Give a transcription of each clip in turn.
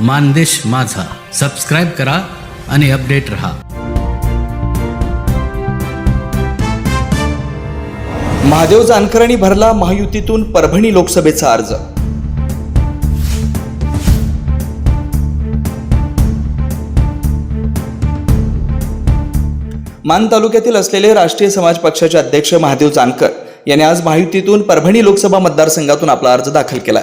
मानदेश माझा. सबस्क्राईब करा आणि अपडेट रहा. महादेव जानकरांनी भरला महायुतीतून परभणी लोकसभेचा अर्ज. मान तालुक्यातील असलेले राष्ट्रीय समाज पक्षाचे अध्यक्ष महादेव जानकर यांनी आज महायुतीतून परभणी लोकसभा मतदारसंघातून आपला अर्ज दाखल केला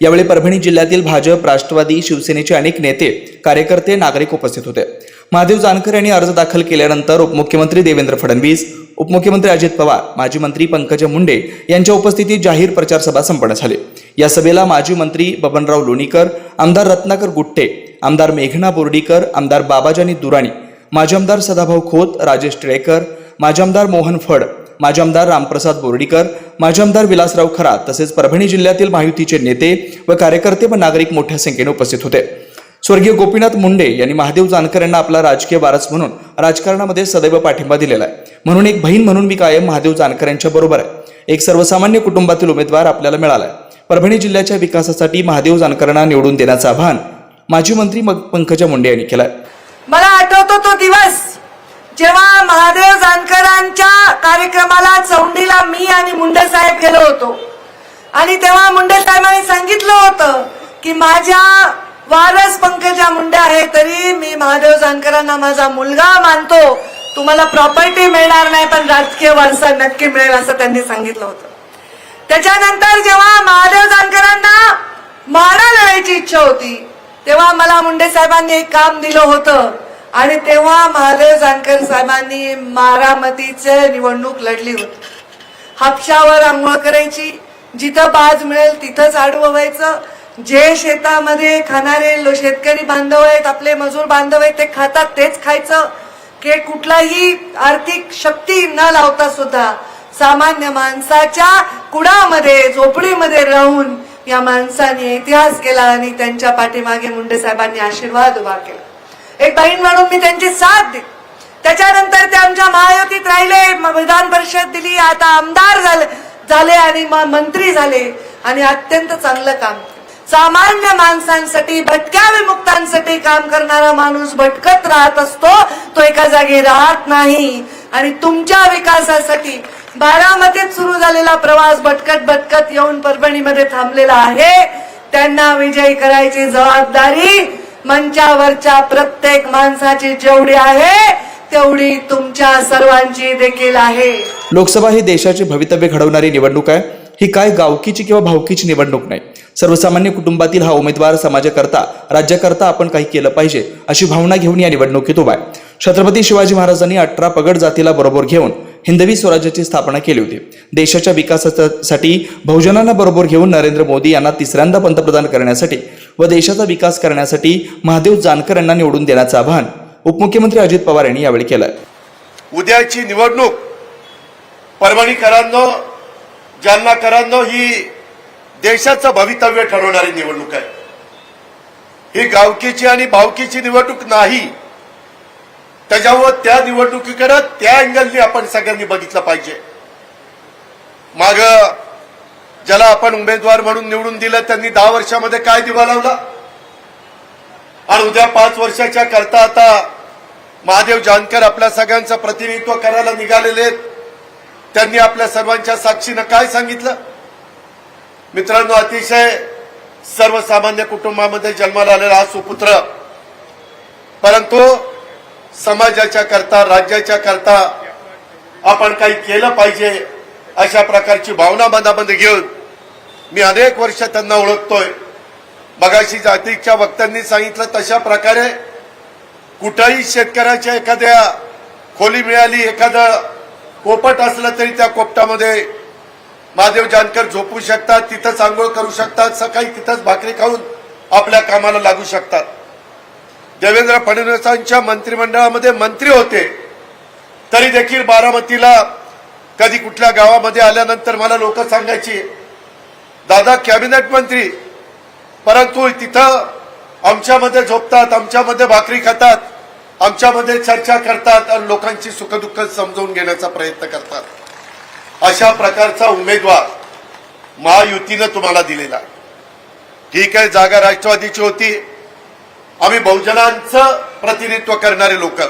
यावेळी परभणी जिल्ह्यातील भाजप राष्ट्रवादी शिवसेनेचे अनेक नेते कार्यकर्ते नागरिक उपस्थित होते. महादेव जानकर यांनी अर्ज दाखल केल्यानंतर उपमुख्यमंत्री देवेंद्र फडणवीस उपमुख्यमंत्री अजित पवार माजी मंत्री पंकजा मुंडे यांच्या उपस्थितीत जाहीर प्रचार सभा संपन्न झाली. या सभेला माजी मंत्री बबनराव लोणीकर आमदार रत्नाकर गुट्टे आमदार मेघना बोर्डीकर आमदार बाबाजानी दुराणी माजी आमदार सदाभाऊ खोत राजेश टिळेकर माजी आमदार मोहन फड माजी आमदार रामप्रसाद बोर्डीकर माजी आमदार विलासराव खरात तसेच परभणी जिल्ह्यातील महायुतीचे नेते व कार्यकर्ते व नागरिक मोठ्या संख्येने उपस्थित होते. स्वर्गीय गोपीनाथ मुंडे यांनी महादेव जानकर यांना आपला राजकीय वारस म्हणून राजकारणामध्ये सदैव पाठिंबा दिलेला आहे. म्हणून एक बहीण म्हणून मी कायम महादेव जानकर यांच्या बरोबर आहे. एक सर्वसामान्य कुटुंबातील उमेदवार आपल्याला मिळाला आहे. परभणी जिल्ह्याच्या विकासासाठी महादेव जानकरांना निवडून देण्याचं आवाहन माजी मंत्री पंकजा मुंडे यांनी केलं मला आठवतो तो दिवस जेव्हा महादेव कार्यक्रमाला चौंडीला मी आणि मुंडे साहेब गेलो होतो. आणि तेव्हा मुंडे साहेबांनी सांगितलं होतं की माझ्या वारस पंकजा मुंडे आहे तरी मी महादेव जानकरांना माझा मुलगा मानतो. तुम्हाला प्रॉपर्टी मिळणार नाही पण राजकीय वारसा नक्की मिळेल असं त्यांनी सांगितलं होतं. त्याच्यानंतर जेव्हा महादेव जानकरांना मारा लढायची इच्छा होती तेव्हा मला मुंडे साहेबांनी एक काम दिलं होतं. आणि तेव्हा महादेव जानकर साहेबांनी मारामतीचे निवडणूक लढली होती. हापशावर आंघोळ करायची जिथं बाज मिळेल तिथंच आडवं व्हायचं. जे शेतामध्ये खाणारे शेतकरी बांधव आहेत आपले मजूर बांधव आहेत ते खातात तेच खायचं. की कुठलाही आर्थिक शक्ती न लावता सुद्धा सामान्य माणसाच्या कुडामध्ये झोपडीमध्ये राहून या माणसाने इतिहास केला आणि त्यांच्या पाठीमागे मुंडे साहेबांनी आशीर्वाद उभा केला. एक बहीण म्हणून मी त्यांची साथ दिली. त्याच्यानंतर ते आमच्या महायुतीत राहिले. विधान परिषद दिली. आता आमदार झाले झाले आणि मंत्री झाले. आणि अत्यंत चांगलं काम सामान्य माणसांसाठी भटक्या विमुक्तांसाठी काम करणारा माणूस भटकत राहत असतो. तो एका जागी राहत नाही. आणि तुमच्या विकासासाठी बारामतीत सुरू झालेला प्रवास भटकत भटकत येऊन परभणीमध्ये थांबलेला आहे. त्यांना विजयी करायची जबाबदारी मंचावरच्या प्रत्येक माणसाची जेवढी आहे तेवढी तुमच्या सर्वांची देखील आहे. लोकसभा ही देशाचे भवितव्य घडवणारी निवडणूक आहे. ही काय गावकीची किंवा भावकीची निवडणूक नाही. सर्वसामान्य कुटुंबातील हा उमेदवार समाजाकरता राज्याकरता आपण काही केलं पाहिजे अशी भावना घेऊन या निवडणुकीत उभा आहे. छत्रपती शिवाजी महाराजांनी अठरा पगड जातीला बरोबर घेऊन हिंदवी स्वराज्याची स्थापना केली होती. देशाच्या विकासासाठी बहुजनांना बरोबर घेऊन नरेंद्र मोदी यांना तिसऱ्यांदा पंतप्रधान करण्यासाठी व देशाचा विकास करण्यासाठी महादेव जानकर यांना निवडून देण्याचं आवाहन उपमुख्यमंत्री अजित पवार यांनी यावेळी केलं. आहे उद्याची निवडणूक परभणीकरांनो जालनाकरांनो ही देशाचं भवितव्य ठरवणारी निवडणूक आहे. ही गावकीची आणि भावकीची निवडणूक नाही. त्याच्यावर त्या निवडणुकीकडे त्या अँगलनी आपण सगळ्यांनी बघितलं पाहिजे. माग ज्याला आपण उमेदवार म्हणून निवडून दिलं त्यांनी दहा वर्षामध्ये काय दिवा लावला? आणि उद्या पाच वर्षाच्या करता आता महादेव जानकर आपल्या सगळ्यांचं प्रतिनिधित्व करायला निघालेले आहेत. त्यांनी आपल्या सर्वांच्या साक्षीनं काय सांगितलं? मित्रांनो अतिशय सर्वसामान्य कुटुंबामध्ये जन्माला आलेला हा सुपुत्र. परंतु समाजाच्या करता राज्याच्या करता आपण काही केलं पाहिजे अशा प्रकारची भावना मनामध्ये घेऊन मी अनेक वर्ष त्यांना ओळखतोय. मगाशी जातीच्या वक्त्यांनी सांगितलं तशा प्रकारे कुठंही शेतकऱ्याच्या एखाद्या खोली मिळाली एखादं पोपट असलं तरी त्या कोपटामध्ये महादेव जानकर झोपू शकतात तिथंच आंघोळ करू शकतात सकाळी तिथंच भाकरी खाऊन आपल्या कामाला लागू शकतात. देवेंद्र फडणवीसांच्या मंत्रिमंडळामध्ये मंत्री होते. तरी देखील बारामतीला कधी कुठल्या गावामध्ये आल्यानंतर मला लोक सांगायची दादा कॅबिनेट मंत्री परंतु तिथं आमच्यामध्ये झोपतात आमच्यामध्ये भाकरी खातात आमच्यामध्ये चर्चा करतात आणि लोकांची सुखदुःख समजून घेण्याचा प्रयत्न करतात. अशा प्रकारचा उमेदवार महायुतीनं तुम्हाला दिलेला ही ठीक आहे जागा राष्ट्रवादीची होती. आम्ही बहुजनांचं प्रतिनिधित्व करणारे लोक.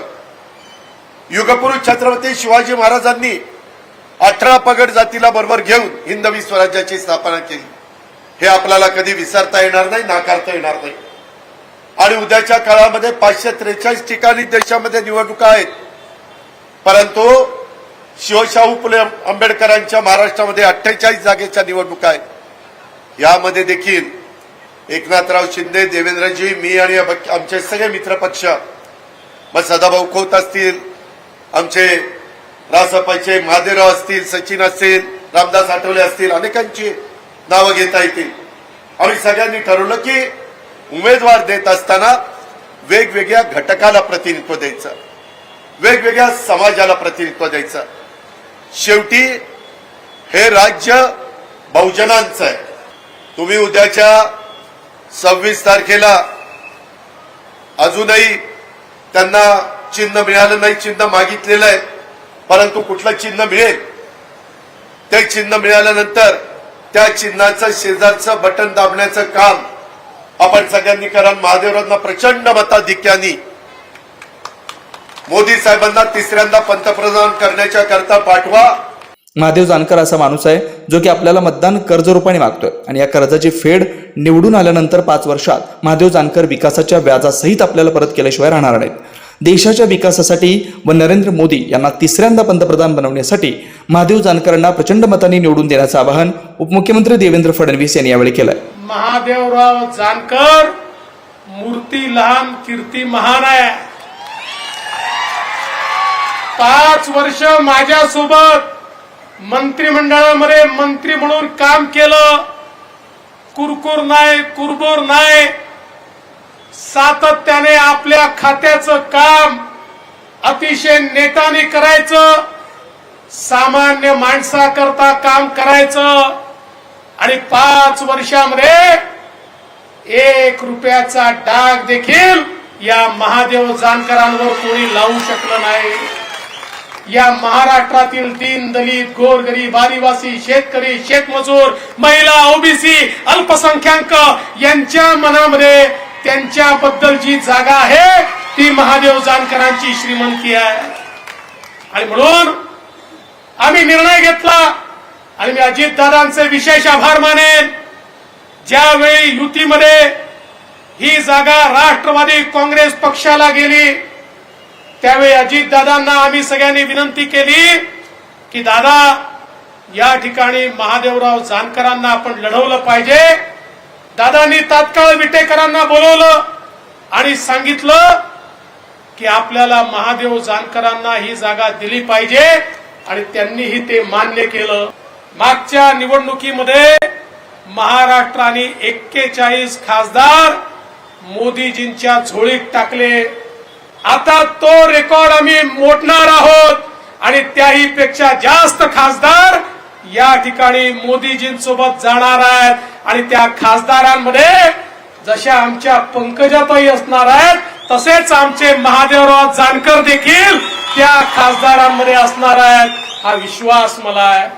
युगपुरुष छत्रपती शिवाजी महाराजांनी अठरा पगड जातीला बरोबर घेऊन हिंदवी स्वराज्याची स्थापना केली. हे आपल्याला कधी विसरता येणार नाही नाकारता येणार नाही. आणि उद्याच्या काळामध्ये पाचशे त्रेचाळीस ठिकाणी देशामध्ये निवडणुका आहेत. परंतु शिवशाहू फुले आंबेडकरांच्या महाराष्ट्रामध्ये अठ्ठेचाळीस जागेच्या निवडणुका आहेत. यामध्ये देखील एकनाथराव शिंदे देवेंद्रजी मी आणि आमचे सगळे मित्रपक्ष मग सदाभाऊ खोत असतील आमचे रासपाचे महादेवराव असतील सचिन असतील रामदास आठवले असतील अनेकांची नावं घेता येतील. आम्ही सगळ्यांनी ठरवलं की उमेदवार देत असताना वेगवेगळ्या घटकाला प्रतिनिधित्व द्यायचं. वेगवेगळ्या समाजाला प्रतिनिधित्व द्यायचं. शेवटी हे राज्य बहुजनांचं आहे. तुम्ही उद्याच्या सव्वीस तारखेला अजूनही त्यांना चिन्ह मिळालं नाही चिन्ह मागितलेलं आहे. परंतु कुठलं चिन्ह मिळेल? ते चिन्ह मिळाल्यानंतर त्या चिन्हाचं शेजारचं बटन दाबण्याचं काम आपण सगळ्यांनी करा. महादेवरांना प्रचंड मताधिक्यानी मोदी साहेबांना तिसऱ्यांदा पंतप्रधान करण्याच्या करता पाठवा. महादेव जानकर असा माणूस आहे जो की आपल्याला मतदान कर्जरूपाने मागतोय. आणि या कर्जाची फेड निवडून आल्यानंतर पाच वर्षात महादेव जानकर विकासाच्या व्याजासहित आपल्याला परत केल्याशिवाय राहणार नाहीत. देशाच्या विकासासाठी व नरेंद्र मोदी यांना तिसऱ्यांदा पंतप्रधान बनवण्यासाठी महादेव जानकरांना प्रचंड मताने निवडून देण्याचं आवाहन उपमुख्यमंत्री देवेंद्र फडणवीस यांनी यावेळी केलंय. महादेवराव जानकर मूर्ती लहान कीर्ती महान आहे. पाच वर्ष माझ्यासोबत मंत्रिमंडळामध्ये मंत्री म्हणून काम केलं. कुरकुर नाही कुरबुर नाही. सातत्याने आपल्या खात्याचं काम अतिशय नेटाने करायचं सामान्य माणसाकरता काम करायचं आणि पाच वर्षामध्ये एक रुपयाचा डाग देखील या महादेव जानकरांवर कोणी लावू शकलं नाही. या महाराष्ट्रातील तीन दलित गोरगरीब आदिवासी शेतकरी शेतमजूर महिला ओबीसी अल्पसंख्याक यांच्या मनामध्ये त्यांच्याबद्दल जी जागा आहे ती महादेव जानकरांची श्रीमंती आहे. आणि म्हणून आम्ही निर्णय घेतला आणि मी अजितदादांचे विशेष आभार मानेन. ज्यावेळी युतीमध्ये ही जागा राष्ट्रवादी काँग्रेस पक्षाला गेली त्यावेळी अजितदादांना आम्ही सगळ्यांनी विनंती केली की दादा या ठिकाणी महादेवराव जानकरांना आपण लढवलं पाहिजे. दादांनी तात्काळ विटेकरांना बोलवलं आणि सांगितलं की आपल्याला महादेव जानकरांना ही जागा दिली पाहिजे आणि त्यांनीही ते मान्य केलं. मागच्या निवडणुकीमध्ये महाराष्ट्राने एक्केचाळीस खासदार मोदीजींच्या झोळीत टाकले. आता तो रेकॉर्ड आम्ही मोडणार आहोत. आणि त्याही पेक्षा जास्त खासदार या ठिकाणी मोदीजींसोबत जाणार आहेत. आणि त्या खासदारांमध्ये जशा आमच्या पंकजाताई असणार आहेत तसेच आमचे महादेवराव जानकर देखील त्या खासदारांमध्ये असणार आहेत. हा विश्वास मला आहे.